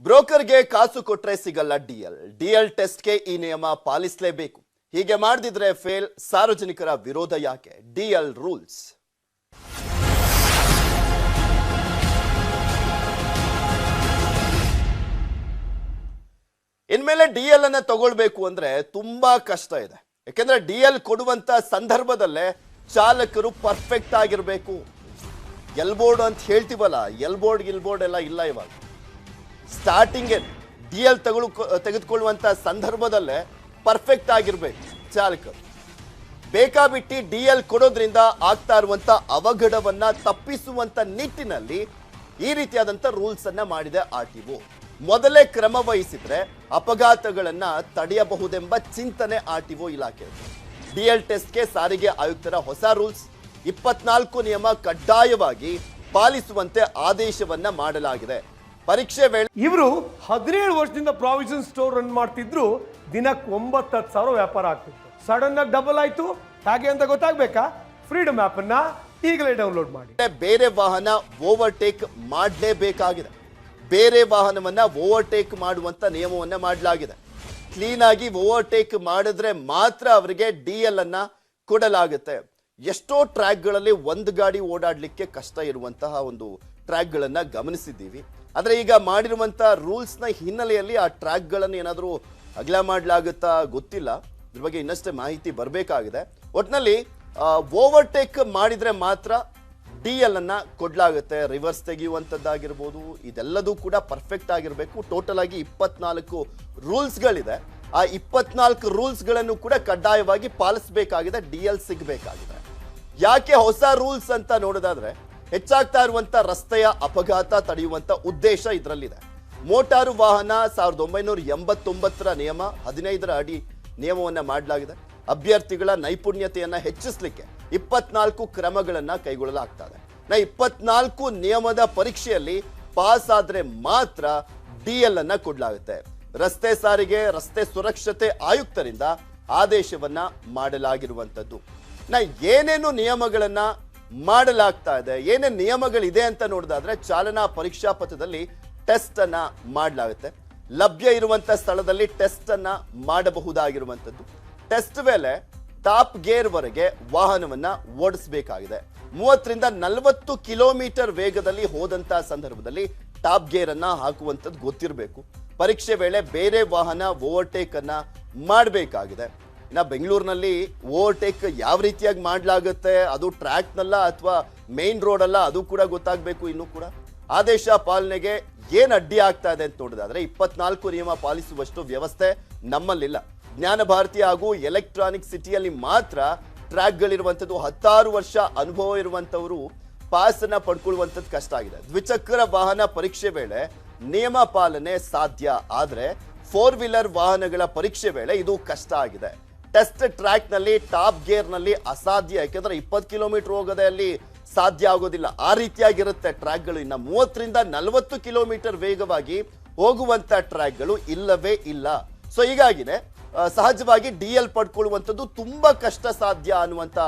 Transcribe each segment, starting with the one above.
ಬ್ರೋಕರ್ಗೆ ಕಾಸು ಕೊಟ್ರೆ ಸಿಗಲ್ಲ ಡಿಎಲ್. ಡಿಎಲ್ ಟೆಸ್ಟ್ಗೆ ಈ ನಿಯಮ ಪಾಲಿಸಲೇಬೇಕು. ಹೀಗೆ ಮಾಡದಿದ್ರೆ ಫೇಲ್, ಸಾರ್ವಜನಿಕರ ವಿರೋಧ ಯಾಕೆ? DL rules. ಇನ್ಮೇಲೆ ಡಿಎಲ್ ಅನ್ನ ತಗೊಳ್ಬೇಕು ಅಂದ್ರೆ ತುಂಬಾ ಕಷ್ಟ ಇದೆ. ಯಾಕೆಂದ್ರೆ ಡಿಎಲ್ ಕೊಡುವಂತ ಸಂದರ್ಭದಲ್ಲೇ ಚಾಲಕರು ಪರ್ಫೆಕ್ಟ್ ಆಗಿರ್ಬೇಕು. ಎಲ್ಬೋರ್ಡ್ ಅಂತ ಹೇಳ್ತೀವಲ್ಲ ಎಲ್ಬೋರ್ಡ್ ಗಿಲ್ಬೋರ್ಡ್ ಎಲ್ಲ ಇಲ್ಲ ಇವಾಗ. ಸ್ಟಾರ್ಟಿಂಗ್ ಡಿ ಎಲ್ ತಗೊಳ್ ತೆಗೆದುಕೊಳ್ಳುವಂತ ಸಂದರ್ಭದಲ್ಲೇ ಪರ್ಫೆಕ್ಟ್ ಆಗಿರ್ಬೇಕು. ಚಾಲಕ, ಬೇಕಾಬಿಟ್ಟಿ ಡಿ ಎಲ್ ಕೊಡೋದ್ರಿಂದ ಆಗ್ತಾ ಇರುವಂತ ಅವಘಡವನ್ನ ತಪ್ಪಿಸುವಂತ ನಿಟ್ಟಿನಲ್ಲಿ ಈ ರೀತಿಯಾದಂತ ರೂಲ್ಸ್ ಅನ್ನ ಮಾಡಿದೆ ಆರ್ ಟಿ ಮೊದಲೇ ಕ್ರಮ ವಹಿಸಿದ್ರೆ ಅಪಘಾತಗಳನ್ನ ತಡೆಯಬಹುದೆಂಬ ಚಿಂತನೆ ಆರ್ ಟಿ ಇಲಾಖೆ ಡಿ ಎಲ್ ಟೆಸ್ಟ್ಗೆ ಸಾರಿಗೆ ಆಯುಕ್ತರ ಹೊಸ ರೂಲ್ಸ್ ಇಪ್ಪತ್ನಾಲ್ಕು ನಿಯಮ ಕಡ್ಡಾಯವಾಗಿ ಪಾಲಿಸುವಂತೆ ಆದೇಶವನ್ನ ಮಾಡಲಾಗಿದೆ. ಪರೀಕ್ಷೆ ವೇಳೆ ಇವರು ಹದಿನೇಳು ವರ್ಷದಿಂದ ಪ್ರಾವಿಷನ್ ಸ್ಟೋರ್ ರನ್ ಮಾಡ್ತಿದ್ರು ದಿನಕ್ಕೆ ಒಂಬತ್ತು ಹತ್ತು ಸಾವಿರ ವ್ಯಾಪಾರ ಆಗ್ತಿತ್ತು. ಸಡನ್ ಆಗಿ ಡಬಲ್ ಆಯ್ತು. ಹಾಗೆ ಅಂತ ಗೊತ್ತಾಗ್ಬೇಕಾ? ಫ್ರೀಡಮ್ ಆಪ್ ಅನ್ನ ಈಗಲೇ ಡೌನ್ಲೋಡ್ ಮಾಡಿ. ಬೇರೆ ವಾಹನ ಓವರ್ಟೇಕ್ ಮಾಡಲೇಬೇಕಾಗಿದೆ. ಬೇರೆ ವಾಹನವನ್ನ ಓವರ್ಟೇಕ್ ಮಾಡುವಂತ ನಿಯಮವನ್ನ ಮಾಡಲಾಗಿದೆ. ಕ್ಲೀನ್ ಆಗಿ ಓವರ್ಟೇಕ್ ಮಾಡಿದ್ರೆ ಮಾತ್ರ ಅವರಿಗೆ ಡಿ ಎಲ್ ಅನ್ನ ಕೊಡಲಾಗುತ್ತೆ. ಎಷ್ಟೋ ಟ್ರ್ಯಾಕ್ಗಳಲ್ಲಿ ಒಂದು ಗಾಡಿ ಓಡಾಡಲಿಕ್ಕೆ ಕಷ್ಟ ಇರುವಂತಹ ಒಂದು ಟ್ರ್ಯಾಕ್ಗಳನ್ನು ಗಮನಿಸಿದ್ದೀವಿ. ಆದ್ರೆ ಈಗ ಮಾಡಿರುವಂಥ ರೂಲ್ಸ್ನ ಹಿನ್ನೆಲೆಯಲ್ಲಿ ಆ ಟ್ರ್ಯಾಕ್ಗಳನ್ನು ಏನಾದರೂ ಅಗಲ ಮಾಡಲಾಗುತ್ತಾ ಗೊತ್ತಿಲ್ಲ. ಇದ್ರ ಬಗ್ಗೆ ಇನ್ನಷ್ಟೇ ಮಾಹಿತಿ ಬರಬೇಕಾಗಿದೆ. ಒಟ್ನಲ್ಲಿ ಓವರ್ಟೇಕ್ ಮಾಡಿದರೆ ಮಾತ್ರ ಡಿ ಎಲ್ ಅನ್ನ ಕೊಡ್ಲಾಗುತ್ತೆ. ರಿವರ್ಸ್ ತೆಗೆಯುವಂಥದ್ದಾಗಿರ್ಬೋದು, ಇದೆಲ್ಲದೂ ಕೂಡ ಪರ್ಫೆಕ್ಟ್ ಆಗಿರಬೇಕು. ಟೋಟಲ್ ಆಗಿ ಇಪ್ಪತ್ನಾಲ್ಕು ರೂಲ್ಸ್ಗಳಿದೆ. ಆ ಇಪ್ಪತ್ನಾಲ್ಕು ರೂಲ್ಸ್ಗಳನ್ನು ಕೂಡ ಕಡ್ಡಾಯವಾಗಿ ಪಾಲಿಸಬೇಕಾಗಿದೆ, ಡಿ ಎಲ್ ಸಿಗಬೇಕಾಗಿದೆ. ಯಾಕೆ ಹೊಸ ರೂಲ್ಸ್ ಅಂತ ನೋಡೋದಾದ್ರೆ ಹೆಚ್ಚಾಗ್ತಾ ಇರುವಂತ ರಸ್ತೆಯ ಅಪಘಾತ ತಡೆಯುವಂತ ಉದ್ದೇಶ ಇದರಲ್ಲಿದೆ. ಮೋಟಾರು ವಾಹನ ಸಾವಿರದ ಒಂಬೈನೂರ ಎಂಬತ್ತೊಂಬತ್ತರ ನಿಯಮ ಹದಿನೈದರ ಅಡಿ ನಿಯಮವನ್ನ ಮಾಡಲಾಗಿದೆ. ಅಭ್ಯರ್ಥಿಗಳ ನೈಪುಣ್ಯತೆಯನ್ನ ಹೆಚ್ಚಿಸಲಿಕ್ಕೆ ಇಪ್ಪತ್ನಾಲ್ಕು ಕ್ರಮಗಳನ್ನ ಕೈಗೊಳ್ಳಲಾಗ್ತದೆ ನಾ ಇಪ್ಪತ್ನಾಲ್ಕು ನಿಯಮದ ಪರೀಕ್ಷೆಯಲ್ಲಿ ಪಾಸ್ ಆದ್ರೆ ಮಾತ್ರ ಡಿ ಎಲ್ ಅನ್ನ ಕೊಡಲಾಗುತ್ತೆ. ರಸ್ತೆ ಸಾರಿಗೆ, ರಸ್ತೆ ಸುರಕ್ಷತೆ ಆಯುಕ್ತರಿಂದ ಆದೇಶವನ್ನ ಮಾಡಲಾಗಿರುವಂತದ್ದು ನಾ ಏನೇನು ನಿಯಮಗಳನ್ನ ಮಾಡಲಾಗ್ತಾ ಇದೆ. ಏನೇನು ನಿಯಮಗಳಿದೆ ಅಂತ ನೋಡಿದಾದ್ರೆ ಚಾಲನಾ ಪರೀಕ್ಷಾ ಪಥದಲ್ಲಿ ಟೆಸ್ಟ್ ಅನ್ನ ಮಾಡಲಾಗುತ್ತೆ. ಲಭ್ಯ ಇರುವಂತ ಸ್ಥಳದಲ್ಲಿ ಟೆಸ್ಟ್ ಅನ್ನ ಮಾಡಬಹುದಾಗಿರುವಂತದ್ದು ಟೆಸ್ಟ್ ವೇಳೆ ಟಾಪ್ ಗೇರ್ ವರೆಗೆ ವಾಹನವನ್ನ ಓಡಿಸಬೇಕಾಗಿದೆ. ಮೂವತ್ತರಿಂದ ನಲವತ್ತು ಕಿಲೋಮೀಟರ್ ವೇಗದಲ್ಲಿ ಹೋದಂತ ಸಂದರ್ಭದಲ್ಲಿ ಟಾಪ್ ಗೇರ್ ಅನ್ನ ಹಾಕುವಂಥದ್ದು ಗೊತ್ತಿರಬೇಕು. ಪರೀಕ್ಷೆ ವೇಳೆ ಬೇರೆ ವಾಹನ ಓವರ್ಟೇಕ್ ಅನ್ನ ಮಾಡಬೇಕಾಗಿದೆ. ಇನ್ನ ಬೆಂಗಳೂರಿನಲ್ಲಿ ಓವರ್ಟೇಕ್ ಯಾವ ರೀತಿಯಾಗಿ ಮಾಡಲಾಗುತ್ತೆ? ಅದು ಟ್ರ್ಯಾಕ್ನಲ್ಲ ಅಥವಾ ಮೇನ್ ರೋಡ್ ಅಲ್ಲ ಅದು ಕೂಡ ಗೊತ್ತಾಗಬೇಕು ಇನ್ನೂ ಕೂಡ. ಆದೇಶ ಪಾಲನೆಗೆ ಏನು ಅಡ್ಡಿ ಆಗ್ತಾ ಇದೆ ಅಂತ ನೋಡಿದಾದ್ರೆ ಇಪ್ಪತ್ನಾಲ್ಕು ನಿಯಮ ಪಾಲಿಸುವಷ್ಟು ವ್ಯವಸ್ಥೆ ನಮ್ಮಲ್ಲಿಲ್ಲ. ಜ್ಞಾನ ಭಾರತಿ ಹಾಗೂ ಎಲೆಕ್ಟ್ರಾನಿಕ್ ಸಿಟಿಯಲ್ಲಿ ಮಾತ್ರ ಟ್ರ್ಯಾಕ್ಗಳಿರುವಂಥದ್ದು ಹತ್ತಾರು ವರ್ಷ ಅನುಭವ ಇರುವಂಥವರು ಪಾಸ್ ಅನ್ನ ಪಡ್ಕೊಳ್ಳುವಂಥದ್ದು ಕಷ್ಟ ಆಗಿದೆ. ದ್ವಿಚಕ್ರ ವಾಹನ ಪರೀಕ್ಷೆ ವೇಳೆ ನಿಯಮ ಪಾಲನೆ ಸಾಧ್ಯ. ಆದರೆ ಫೋರ್ ವೀಲರ್ ವಾಹನಗಳ ಪರೀಕ್ಷೆ ವೇಳೆ ಇದು ಕಷ್ಟ ಆಗಿದೆ. ಟೆಸ್ಟ್ ಟ್ರ್ಯಾಕ್ನಲ್ಲಿ ಟಾಪ್ ಗೇರ್ನಲ್ಲಿ ಅಸಾಧ್ಯ. ಯಾಕೆಂದ್ರೆ ಇಪ್ಪತ್ತು ಕಿಲೋಮೀಟರ್ ಹೋಗೋದೇ ಅಲ್ಲಿ ಸಾಧ್ಯ ಆಗೋದಿಲ್ಲ. ಆ ರೀತಿಯಾಗಿರುತ್ತೆ ಟ್ರ್ಯಾಕ್ಗಳು ಇನ್ನ ಮೂವತ್ತರಿಂದ ನಲವತ್ತು ಕಿಲೋಮೀಟರ್ ವೇಗವಾಗಿ ಹೋಗುವಂತ ಟ್ರ್ಯಾಕ್ಗಳು ಇಲ್ಲವೇ ಇಲ್ಲ. ಸೊ ಹೀಗಾಗಿನೇ ಸಹಜವಾಗಿ ಡಿ ಎಲ್ ಪಡ್ಕೊಳ್ಳುವಂಥದ್ದು ತುಂಬಾ ಕಷ್ಟ ಸಾಧ್ಯ ಅನ್ನುವಂತ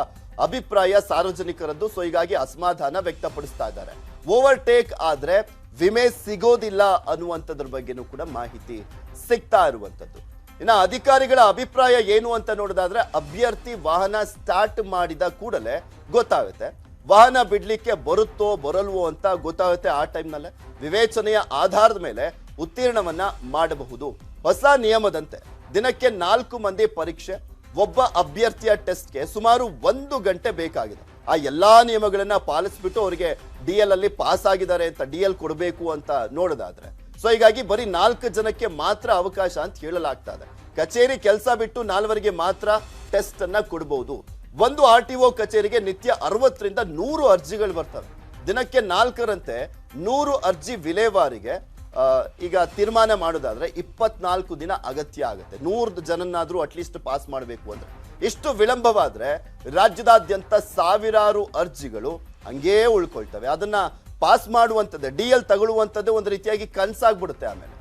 ಅಭಿಪ್ರಾಯ ಸಾರ್ವಜನಿಕರದ್ದು. ಸೊ ಹೀಗಾಗಿ ಅಸಮಾಧಾನ ವ್ಯಕ್ತಪಡಿಸ್ತಾ ಇದ್ದಾರೆ. ಓವರ್ಟೇಕ್ ಆದ್ರೆ ವಿಮೆ ಸಿಗೋದಿಲ್ಲ ಅನ್ನುವಂಥದ್ರ ಬಗ್ಗೆನೂ ಕೂಡ ಮಾಹಿತಿ ಸಿಗ್ತಾ ಇರುವಂಥದ್ದು. ಇನ್ನು ಅಧಿಕಾರಿಗಳ ಅಭಿಪ್ರಾಯ ಏನು ಅಂತ ನೋಡೋದಾದ್ರೆ, ಅಭ್ಯರ್ಥಿ ವಾಹನ ಸ್ಟಾರ್ಟ್ ಮಾಡಿದ ಕೂಡಲೇ ಗೊತ್ತಾಗುತ್ತೆ. ವಾಹನ ಬಿಡ್ಲಿಕ್ಕೆ ಬರುತ್ತೋ, ಬರಲ್ವೋ ಅಂತ ಗೊತ್ತಾಗುತ್ತೆ ಆ ಟೈಮ್ನಲ್ಲೇ ವಿವೇಚನೆಯ ಆಧಾರದ ಮೇಲೆ ಉತ್ತೀರ್ಣವನ್ನ ಮಾಡಬಹುದು. ಹೊಸ ನಿಯಮದಂತೆ ದಿನಕ್ಕೆ ನಾಲ್ಕು ಮಂದಿ ಪರೀಕ್ಷೆ, ಒಬ್ಬ ಅಭ್ಯರ್ಥಿಯ ಟೆಸ್ಟ್ಗೆ ಸುಮಾರು ಒಂದು ಗಂಟೆ ಬೇಕಾಗಿದೆ. ಆ ಎಲ್ಲಾ ನಿಯಮಗಳನ್ನ ಪಾಲಿಸ್ಬಿಟ್ಟು ಅವರಿಗೆ ಡಿ ಎಲ್ ಅಲ್ಲಿ ಪಾಸ್ ಆಗಿದ್ದಾರೆ ಅಂತ ಡಿ ಎಲ್ ಕೊಡಬೇಕು ಅಂತ ನೋಡೋದಾದ್ರೆ ಸೊ ಹೀಗಾಗಿ ಬರೀ ನಾಲ್ಕು ಜನಕ್ಕೆ ಮಾತ್ರ ಅವಕಾಶ ಅಂತ ಹೇಳಲಾಗ್ತಾ ಇದೆ ಕಚೇರಿ ಕೆಲಸ ಬಿಟ್ಟು ನಾಲ್ವರಿಗೆ ಮಾತ್ರ ಟೆಸ್ಟ್ ಅನ್ನ ಕೊಡಬಹುದು ಒಂದು ಆರ್ ಟಿ ಒ ಕಚೇರಿಗೆ ನಿತ್ಯ ಅರವತ್ತರಿಂದ ನೂರು ಅರ್ಜಿಗಳು ಬರ್ತವೆ. ದಿನಕ್ಕೆ ನಾಲ್ಕರಂತೆ ನೂರು ಅರ್ಜಿ ವಿಲೇವಾರಿಗೆ ಈಗ ತೀರ್ಮಾನ ಮಾಡೋದಾದ್ರೆ ಇಪ್ಪತ್ನಾಲ್ಕು ದಿನ ಅಗತ್ಯ ಆಗುತ್ತೆ. ನೂರು ಜನನ್ನಾದರೂ ಅಟ್ಲೀಸ್ಟ್ ಪಾಸ್ ಮಾಡಬೇಕು ಅಂದ್ರೆ. ಇಷ್ಟು ವಿಳಂಬವಾದ್ರೆ ರಾಜ್ಯದಾದ್ಯಂತ ಸಾವಿರಾರು ಅರ್ಜಿಗಳು ಹಂಗೇ ಉಳ್ಕೊಳ್ತವೆ. ಅದನ್ನ ಪಾಸ್ ಮಾಡುವಂಥದ್ದು ಡಿ ಎಲ್ ತಗೊಳ್ಳುವಂಥದ್ದು ಒಂದು ರೀತಿಯಾಗಿ ಕನ್ಸಾಗ್ಬಿಡುತ್ತೆ ಆಮೇಲೆ.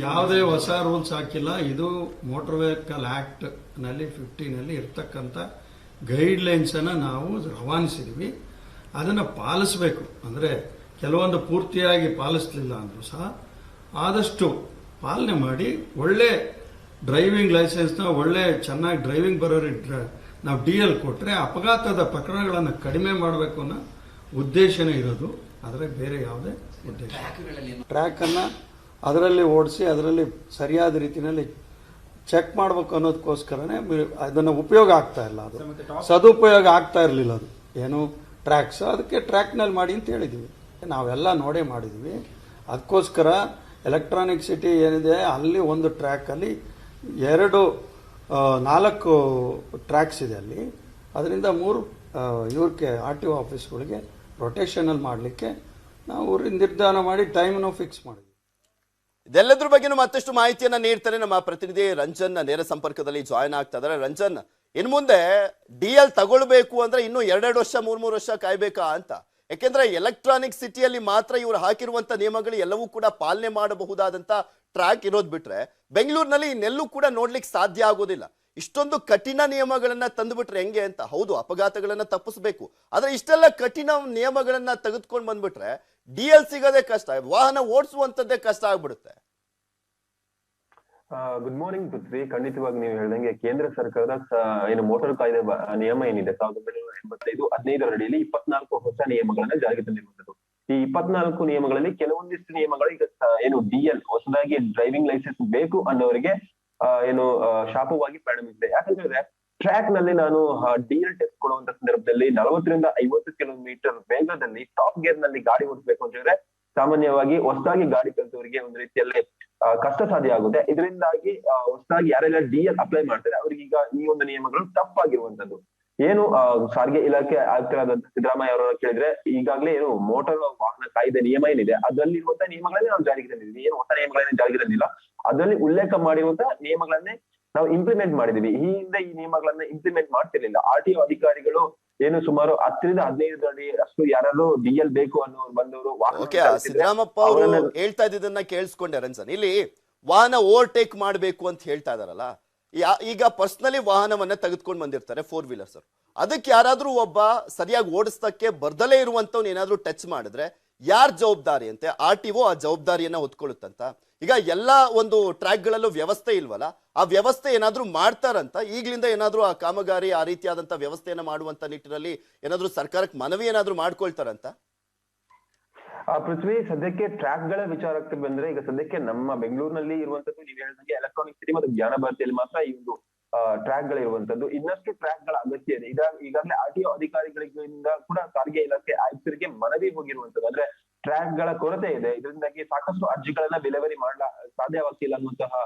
ಯಾವುದೇ ಹೊಸ ರೂಲ್ಸ್ ಹಾಕಿಲ್ಲ. ಇದು ಮೋಟರ್ ವೆಹಿಕಲ್ ಆಕ್ಟ್ನಲ್ಲಿ ಫಿಫ್ಟೀನಲ್ಲಿ ಇರ್ತಕ್ಕಂಥ ಗೈಡ್ ಲೈನ್ಸ್ ಅನ್ನ ನಾವು ರವಾನಿಸಿದ್ವಿ. ಅದನ್ನ ಪಾಲಿಸಬೇಕು. ಅಂದ್ರೆ ಕೆಲವೊಂದು ಪೂರ್ತಿಯಾಗಿ ಪಾಲಿಸಲಿಲ್ಲ ಅಂದರೂ ಸಹ ಆದಷ್ಟು ಪಾಲನೆ ಮಾಡಿ ಒಳ್ಳೆ ಡ್ರೈವಿಂಗ್ ಲೈಸೆನ್ಸ್ನ ಒಳ್ಳೆ ಚೆನ್ನಾಗಿ ಡ್ರೈವಿಂಗ್ ಬರೋರಿಗೆ ನಾವು ಡಿ ಎಲ್ ಕೊಟ್ಟರೆ ಅಪಘಾತದ ಪ್ರಕರಣಗಳನ್ನು ಕಡಿಮೆ ಮಾಡಬೇಕು ಅನ್ನೋ ಉದ್ದೇಶನೇ ಇರೋದು. ಆದರೆ ಬೇರೆ ಯಾವುದೇ ಉದ್ದೇಶ ಟ್ರ್ಯಾಕನ್ನು ಅದರಲ್ಲಿ ಓಡಿಸಿ ಅದರಲ್ಲಿ ಸರಿಯಾದ ರೀತಿಯಲ್ಲಿ ಚೆಕ್ ಮಾಡಬೇಕು ಅನ್ನೋದಕ್ಕೋಸ್ಕರನೇ ಅದನ್ನು ಉಪಯೋಗ ಆಗ್ತಾ ಇಲ್ಲ ಅದು. ಸದುಪಯೋಗ ಆಗ್ತಾ ಇರಲಿಲ್ಲ ಅದು. ಏನು ಟ್ರ್ಯಾಕ್ಸ್ ಅದಕ್ಕೆ ಟ್ರ್ಯಾಕ್ನಲ್ಲಿ ಮಾಡಿ ಅಂತ ಹೇಳಿದ್ವಿ. ನಾವೆಲ್ಲ ನೋಡೇ ಮಾಡಿದ್ವಿ. ಅದಕ್ಕೋಸ್ಕರ ಎಲೆಕ್ಟ್ರಾನಿಕ್ ಸಿಟಿ ಏನಿದೆ ಅಲ್ಲಿ ಒಂದು ಟ್ರ್ಯಾಕಲ್ಲಿ ಎರಡು ನಾಲ್ಕು ಟ್ರ್ಯಾಕ್ಸ್ ಇದೆ ಅಲ್ಲಿ. ಅದರಿಂದ ಮೂರು ಇವ್ರಿಗೆ ಆರ್ ಟಿ ಒ ಆಫೀಸ್ಗಳಿಗೆ ರೊಟೇಷನಲ್ಲಿ ಮಾಡಲಿಕ್ಕೆ ನಾವು ನಿರ್ಧಾರ ಮಾಡಿ ಟೈಮನ್ನು ಫಿಕ್ಸ್ ಮಾಡಿದ್ವಿ. ಇದೆಲ್ಲದ್ರ ಬಗ್ಗೆನೂ ಮತ್ತಷ್ಟು ಮಾಹಿತಿಯನ್ನ ನೀಡ್ತಾರೆ ನಮ್ಮ ಪ್ರತಿನಿಧಿ ರಂಜನ್ ನೇರ ಸಂಪರ್ಕದಲ್ಲಿ ಜಾಯ್ನ್ ಆಗ್ತಾ ರಂಜನ್ ಇನ್ ಮುಂದೆ ಡಿ ಎಲ್ ತಗೊಳ್ಬೇಕು ಅಂದ್ರೆ ಇನ್ನು ಎರಡೆರಡು ವರ್ಷ ಮೂರ್ ಮೂರು ವರ್ಷ ಕಾಯ್ಬೇಕಾ ಅಂತ? ಯಾಕೆಂದ್ರೆ ಎಲೆಕ್ಟ್ರಾನಿಕ್ ಸಿಟಿಯಲ್ಲಿ ಮಾತ್ರ ಇವರು ಹಾಕಿರುವಂತ ನಿಯಮಗಳು ಎಲ್ಲವೂ ಕೂಡ ಪಾಲನೆ ಮಾಡಬಹುದಾದಂತ ಟ್ರ್ಯಾಕ್ ಇರೋದ್ ಬಿಟ್ರೆ ಬೆಂಗಳೂರಿನಲ್ಲಿ ಇನ್ನೆಲ್ಲೂ ಕೂಡ ನೋಡ್ಲಿಕ್ಕೆ ಸಾಧ್ಯ ಆಗೋದಿಲ್ಲ. ಇಷ್ಟೊಂದು ಕಠಿಣ ನಿಯಮಗಳನ್ನ ತಂದುಬಿಟ್ರೆ ಹೆಂಗೆ ಅಂತ? ಹೌದು, ಅಪಘಾತಗಳನ್ನ ತಪ್ಪಿಸ್ಬೇಕು. ಆದ್ರೆ ಇಷ್ಟೆಲ್ಲ ಕಠಿಣ ನಿಯಮಗಳನ್ನ ತೆಗೆದುಕೊಂಡು ಬಂದ್ಬಿಟ್ರೆ ಡಿ ಎಲ್ ಸಿಗೋದೇ ಕಷ್ಟ, ವಾಹನ ಓಡಿಸುವಂತದ್ದೇ ಕಷ್ಟ ಆಗ್ಬಿಡುತ್ತೆ. Good morning Prithvi. ಖಂಡಿತವಾಗಿ ನೀವು ಹೇಳ್ದಂಗೆ ಕೇಂದ್ರ ಸರ್ಕಾರದ ಏನು ಮೋಟಾರ್ ಕಾಯ್ದೆ ನಿಯಮ ಏನಿದೆ? ಸಾವಿರದ ಒಂಬೈನೂರ ಎಂಬತ್ತೈದು ಹದಿನೈದರ ಅಡಿಯಲ್ಲಿ ಇಪ್ಪತ್ನಾಲ್ಕು ಹೊಸ ನಿಯಮಗಳನ್ನ ಜಾರಿಗೆ ತಂದಿರುವಂತದ್ದು ಈ ಇಪ್ಪತ್ನಾಲ್ಕು ನಿಯಮಗಳಲ್ಲಿ ಕೆಲವೊಂದಿಷ್ಟು ನಿಯಮಗಳು ಈಗ ಏನು ಡಿ ಎಲ್ ಹೊಸದಾಗಿ ಡ್ರೈವಿಂಗ್ ಲೈಸೆನ್ಸ್ ಬೇಕು ಅನ್ನೋರಿಗೆ ಏನು ಶಾಪವಾಗಿ ಪರಿಣಮಿಸಿದೆ. ಯಾಕಂದ್ರೆ ಟ್ರ್ಯಾಕ್ನಲ್ಲಿ ನಾನು ಡಿ ಎಲ್ ಟೆಸ್ಟ್ ಕೊಡುವಂತ ಸಂದರ್ಭದಲ್ಲಿ ನಲವತ್ತರಿಂದ ಐವತ್ತು ಕಿಲೋಮೀಟರ್ ವೇಗದಲ್ಲಿ ಟಾಪ್ ಗೇರ್ನಲ್ಲಿ ಗಾಡಿ ಓಡಿಸಬೇಕು ಅಂತ ಹೇಳಿದ್ರೆ, ಸಾಮಾನ್ಯವಾಗಿ ಹೊಸದಾಗಿ ಗಾಡಿ ಕಲಿತವರಿಗೆ ಒಂದು ರೀತಿಯಲ್ಲಿ ಕಷ್ಟ ಸಾಧ್ಯ ಆಗುತ್ತೆ ಇದರಿಂದಾಗಿ ಹೊಸದಾಗಿ ಯಾರೆಲ್ಲ ಡಿ ಎಲ್ ಅಪ್ಲೈ ಮಾಡ್ತಾರೆ ಅವ್ರಿಗೆ ಈಗ ಈ ಒಂದು ನಿಯಮಗಳು ತಪ್ಪಾಗಿರುವಂತದ್ದು. ಏನು ಆ, ಸಾರಿಗೆ ಇಲಾಖೆ ಆಯುಕ್ತರಾದ ಸಿದ್ದರಾಮಯ್ಯ ಅವರ ಕೇಳಿದ್ರೆ ಈಗಾಗಲೇ ಏನು ಮೋಟಾರ್ ವಾಹನ ಕಾಯ್ದೆ ನಿಯಮ ಏನಿದೆ ಅದರಲ್ಲಿ ಇರುವಂತಹ ನಿಯಮಗಳನ್ನೇ ನಾವು ಜಾರಿಗೆ ತಂದಿದ್ವಿ ಏನು ಹೊಸ ನಿಯಮಗಳನ್ನೇ ಜಾರಿಗೆ ತಂದಿಲ್ಲ. ಅದರಲ್ಲಿ ಉಲ್ಲೇಖ ಮಾಡಿರುವಂತಹ ನಿಯಮಗಳನ್ನೇ ನಾವು ಇಂಪ್ಲಿಮೆಂಟ್ ಮಾಡಿದೀವಿ ಈ ಹಿಂದೆ ಈ ನಿಯಮಗಳನ್ನ ಇಂಪ್ಲಿಮೆಂಟ್ ಮಾಡ್ತಿರ್ಲಿಲ್ಲ. ಆರ್ ಟಿ ಅಧಿಕಾರಿಗಳು ಏನು ಸುಮಾರು ಹತ್ತರಿಂದ ಹದಿನೈದು ಅಡಿ ಅಷ್ಟು ಯಾರಾದ್ರೂ ಡಿ ಎಲ್ ಬೇಕು ಅನ್ನೋರು ಬಂದವರು ಓಕೆ ಸಿದ್ದರಾಮಪ್ಪ ಅವರು ಹೇಳ್ತಾ ಇದ್ದಿದ್ದನ್ನ ಕೇಳಿಸ್ಕೊಂಡೆ ರಂಜನ್ ಇಲ್ಲಿ ವಾಹನ ಓವರ್ಟೇಕ್ ಮಾಡಬೇಕು ಅಂತ ಹೇಳ್ತಾ ಇದಾರಲ್ಲ ಈಗ ಪರ್ಸನಲಿ ವಾಹನವನ್ನ ತೆಗೆದುಕೊಂಡು ಬಂದಿರ್ತಾರೆ ಫೋರ್ ವೀಲರ್ಸ್ ಅದಕ್ಕೆ ಯಾರಾದ್ರೂ ಒಬ್ಬ ಸರಿಯಾಗಿ ಓಡಿಸ್ತಕ್ಕೆ ಬರ್ದಲೇ ಇರುವಂತವ್ನು ಏನಾದ್ರೂ ಟಚ್ ಮಾಡಿದ್ರೆ ಯಾರ್ ಜವಾಬ್ದಾರಿ ಅಂತೆ? ಆರ್ ಟಿ ಒ ಆ ಜವಾಬ್ದಾರಿಯನ್ನ ಹೊತ್ಕೊಳ್ಳುತ್ತಂತ? ಈಗ ಎಲ್ಲಾ ಒಂದು ಟ್ರ್ಯಾಕ್ಗಳಲ್ಲೂ ವ್ಯವಸ್ಥೆ ಇಲ್ವಲ್ಲ, ಆ ವ್ಯವಸ್ಥೆ ಏನಾದ್ರೂ ಮಾಡ್ತಾರಂತ, ಈಗಲಿಂದ ಏನಾದ್ರೂ ಆ ಕಾಮಗಾರಿ ಆ ರೀತಿಯಾದಂತ ವ್ಯವಸ್ಥೆಯನ್ನು ಮಾಡುವಂತ ನಿಟ್ಟಿನಲ್ಲಿ ಏನಾದ್ರೂ ಸರ್ಕಾರಕ್ಕೆ ಮನವಿ ಏನಾದ್ರೂ ಮಾಡ್ಕೊಳ್ತಾರಂತ? ಪೃಥ್ವಿ, ಸದ್ಯಕ್ಕೆ ಟ್ರ್ಯಾಕ್ಗಳ ವಿಚಾರಕ್ಕೆ ಬಂದ್ರೆ, ಈಗ ಸದ್ಯಕ್ಕೆ ನಮ್ಮ ಬೆಂಗಳೂರಿನಲ್ಲಿ ಇರುವಂತದ್ದು ನೀವು ಹೇಳಿದಂಗೆ ಎಲೆಕ್ಟ್ರಾನಿಕ್ ಸಿಟಿ ಮತ್ತು ಜ್ಞಾನ ಭಾರತಿಯಲ್ಲಿ ಮಾತ್ರ ಈ ಒಂದು ಟ್ರ್ಯಾಕ್ ಗಳಿರುವಂತದ್ದು ಇನ್ನಷ್ಟು ಟ್ರ್ಯಾಕ್ಗಳ ಅಗತ್ಯ ಇದೆ. ಈಗ ಈಗಾಗಲೇ ಆರ್ ಟಿ ಅಧಿಕಾರಿಗಳಿಂದ ಕೂಡ ಸಾರಿಗೆ ಇಲಾಖೆ ಆಯುಕ್ತರಿಗೆ ಮನವಿ ಹೋಗಿರುವಂತದ್ದು ಅಂದ್ರೆ ಟ್ರ್ಯಾಕ್ಗಳ ಕೊರತೆ ಇದೆ. ಇದರಿಂದಾಗಿ ಸಾಕಷ್ಟು ಅರ್ಜಿಗಳನ್ನ ಡೆಲಿವರಿ ಮಾಡಲ ಸಾಧ್ಯವಾಗ್ತಿಲ್ಲ ಅನ್ನುವಂತಹ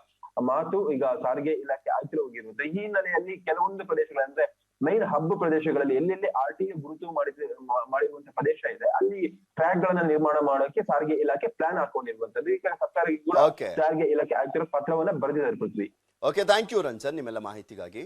ಮಾತು ಈಗ ಸಾರಿಗೆ ಇಲಾಖೆ ಆಗ್ತಿರೋ ಹೋಗಿರುತ್ತೆ. ಈ ಹಿನ್ನೆಲೆಯಲ್ಲಿ ಕೆಲವೊಂದು ಪ್ರದೇಶಗಳಂದ್ರೆ ಮೈನ್ ಹಬ್ ಪ್ರದೇಶಗಳಲ್ಲಿ ಎಲ್ಲೆಲ್ಲಿ ಆರ್ ಟಿ ಗುರುತು ಮಾಡಿದ ಮಾಡಿರುವಂತಹ ಪ್ರದೇಶ ಇದೆ ಅಲ್ಲಿ ಟ್ರ್ಯಾಕ್ ಗಳನ್ನ ನಿರ್ಮಾಣ ಮಾಡೋಕೆ ಸಾರಿಗೆ ಇಲಾಖೆ ಪ್ಲಾನ್ ಹಾಕೊಂಡಿರುವಂತದ್ದು ಈಗ ಸರ್ಕಾರಕ್ಕೆ ಕೂಡ Okay. ಸಾರಿಗೆ ಇಲಾಖೆ ಆಗ್ತಿರೋ ಪತ್ರವನ್ನ ಬರೆದಿದ್ದಾರೆ Prithvi. Okay thank you Ranjan ನಿಮ್ಮೆಲ್ಲ ಮಾಹಿತಿಗಾಗಿ.